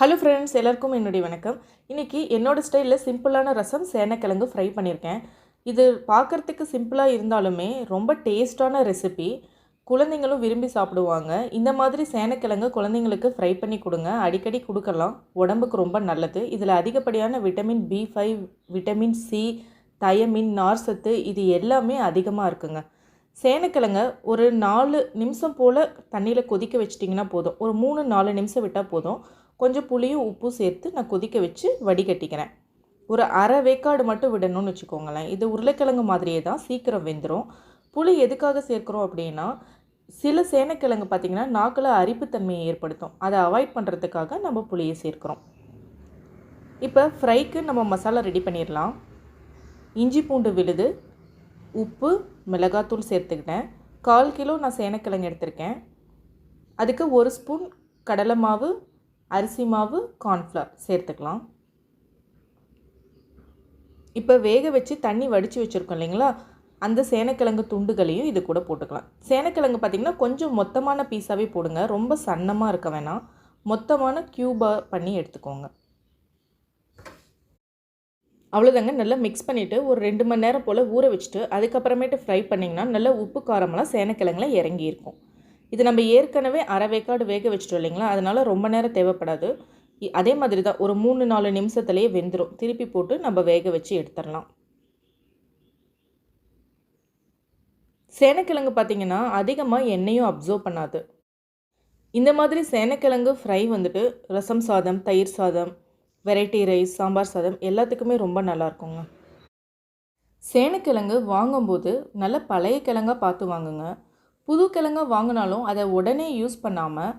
Hello friends எல்லாருக்கும் என்னுடைய வணக்கம். இன்றைக்கி என்னோட ஸ்டைலில் சிம்பிளான ரசம் சேனக்கிழங்கு ஃப்ரை பண்ணியிருக்கேன் இது பார்க்குறதுக்கு சிம்பிளாக இருந்தாலுமே ரொம்ப டேஸ்டான ரெசிபி குழந்தைங்களும் விரும்பி சாப்பிடுவாங்க. இந்த மாதிரி சேனக்கிழங்கு குழந்தைங்களுக்கு ஃப்ரை பண்ணி கொடுங்க. அடிக்கடி கொடுக்கலாம். உடம்புக்கு ரொம்ப நல்லது. இதில் அதிகப்படியான vitamin B five vitamin C thiamine நார்சத்து இது எல்லாமே அதிகமாக இருக்குங்க. சேனக்கிழங்க ஒரு நாலு நிமிஷம் போல் தண்ணியில் கொதிக்க வச்சிட்டிங்கன்னா போதும். ஒரு மூணு நாலு நிமிஷம் விட்டால் போதும். கொஞ்சம் புளியும் உப்பும் சேர்த்து நான் கொதிக்க வச்சு வடிகட்டிக்கிறேன். ஒரு அரை வேக்காடு மட்டும் விடணும்னு வச்சுக்கோங்களேன். இது உருளைக்கிழங்கு மாதிரியே தான் சீக்கிரம் வெந்துடும் புளி எதுக்காக சேர்க்குறோம் அப்படின்னா சில சேனக்கிழங்கு பார்த்திங்கன்னா நாக்கில் அரிப்புத்தன்மையை ஏற்படுத்தும். அதை அவாய்ட் பண்ணுறதுக்காக நம்ம புளியை சேர்க்குறோம். இப்போ ஃப்ரைக்கு நம்ம மசாலா ரெடி பண்ணிடலாம். இஞ்சி பூண்டு விழுது உப்பு மிளகாத்தூள் சேர்த்துக்கிட்டேன். கால் கிலோ நான் சேனக்கிழங்கு எடுத்திருக்கேன். அதுக்கு ஒரு ஸ்பூன் கடலை மாவு அரிசி மாவு கார்ன்ஃப்ளவர் சேர்த்துக்கலாம். இப்போ வேக வச்சு தண்ணி வடித்து வச்சுருக்கோம் இல்லைங்களா? அந்த சேனக்கிழங்கு துண்டுகளையும் இது கூட போட்டுக்கலாம். சேனக்கிழங்கு பார்த்திங்கன்னா கொஞ்சம் மொத்தமான பீஸாகவே போடுங்க. ரொம்ப சன்னமாக இருக்க வேணாம். மொத்தமான க்யூபாக பண்ணி எடுத்துக்கோங்க. அவ்வளோதாங்க நல்லா மிக்ஸ் பண்ணிவிட்டு ஒரு ரெண்டு மணி நேரம் போல் ஊற வச்சுட்டு அதுக்கப்புறமேட்டு ஃப்ரை பண்ணிங்கன்னா நல்லா உப்பு காரமெல்லாம் சேனக்கிழங்குல இறங்கியிருக்கும். இது நம்ம ஏற்கனவே அரை வேக்காடு வேக வச்சுட்டோம் இல்லைங்களா? அதனால் ரொம்ப நேரம் தேவைப்படாது. அதே மாதிரி தான் ஒரு மூணு நாலு நிமிஷத்துலேயே வெந்துடும் திருப்பி போட்டு நம்ம வேக வச்சு எடுத்துடலாம். சேனக்கிழங்கு பார்த்திங்கன்னா அதிகமாக எண்ணெயும் அப்சர்வ் பண்ணாது. இந்த மாதிரி சேனக்கிழங்கு ஃப்ரை வந்துட்டு ரசம் சாதம் தயிர் சாதம் வெரைட்டி ரைஸ் சாம்பார் சாதம் எல்லாத்துக்குமே ரொம்ப நல்லா இருக்குங்க. சேனக்கிழங்கு வாங்கும்போது நல்ல பழைய கிழங்கா பார்த்து வாங்குங்க. புது கிழங்க வாங்கினாலும் அதை உடனே யூஸ் பண்ணாமல்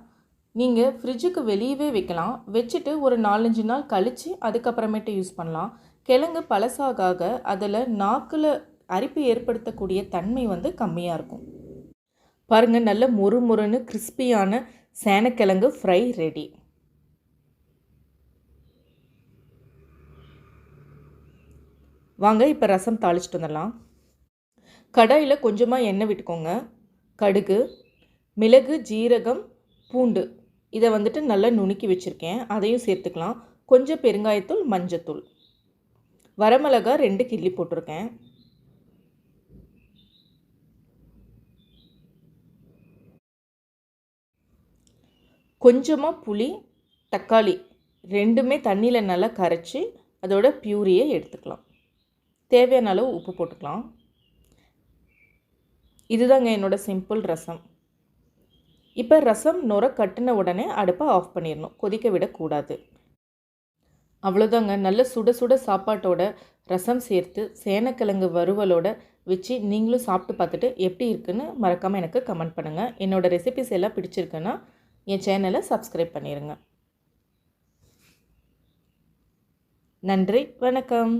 நீங்கள் ஃப்ரிட்ஜுக்கு வெளியவே வைக்கலாம். வச்சுட்டு ஒரு நாலஞ்சு நாள் கழித்து அதுக்கப்புறமேட்டு யூஸ் பண்ணலாம். கிழங்கு பழசாக அதில் நாக்கில் அரிப்பு ஏற்படுத்தக்கூடிய தன்மை வந்து கம்மியாக இருக்கும். பாருங்கள் நல்ல மொறு மொறுன்னு கிறிஸ்பியான சேனக்கிழங்கு ஃப்ரை ரெடி வாங்க இப்போ ரசம் தாளிச்சிட்டு வந்துடலாம். கடாயில் கொஞ்சமாக எண்ணெய் விட்டுக்கோங்க. கடுகு மிளகு ஜீரகம் பூண்டு. இதை வந்துட்டு நல்லா நுணுக்கி வச்சுருக்கேன். அதையும் சேர்த்துக்கலாம். கொஞ்சம் பெருங்காயத்தூள் மஞ்சத்தூள். வரமிளகா ரெண்டு கிள்ளி போட்டிருக்கேன். கொஞ்சமாக புளி தக்காளி ரெண்டுமே தண்ணியில் நல்லா கரைச்சி அதோட பியூரியை எடுத்துக்கலாம். தேவையான அளவு உப்பு போட்டுக்கலாம். இதுதாங்க என்னோட சிம்பிள் ரசம். இப்போ ரசம் நுர கட்டின உடனே அடுப்பை ஆஃப் பண்ணிடணும். கொதிக்க விடக்கூடாது. அவ்வளோதாங்க நல்ல சுட சுட சாப்பாட்டோட ரசம் சேர்த்து சேனக்கிழங்கு வறுவலோட வச்சு நீங்களும் சாப்பிட்டு பார்த்துட்டு எப்படி இருக்குன்னு மறக்காமல் எனக்கு கமெண்ட் பண்ணுங்கள் என்னோடய ரெசிபிஸ் எல்லாம் பிடிச்சிருக்குன்னா என் சேனலை சப்ஸ்கிரைப் பண்ணிடுங்க நன்றி. வணக்கம்.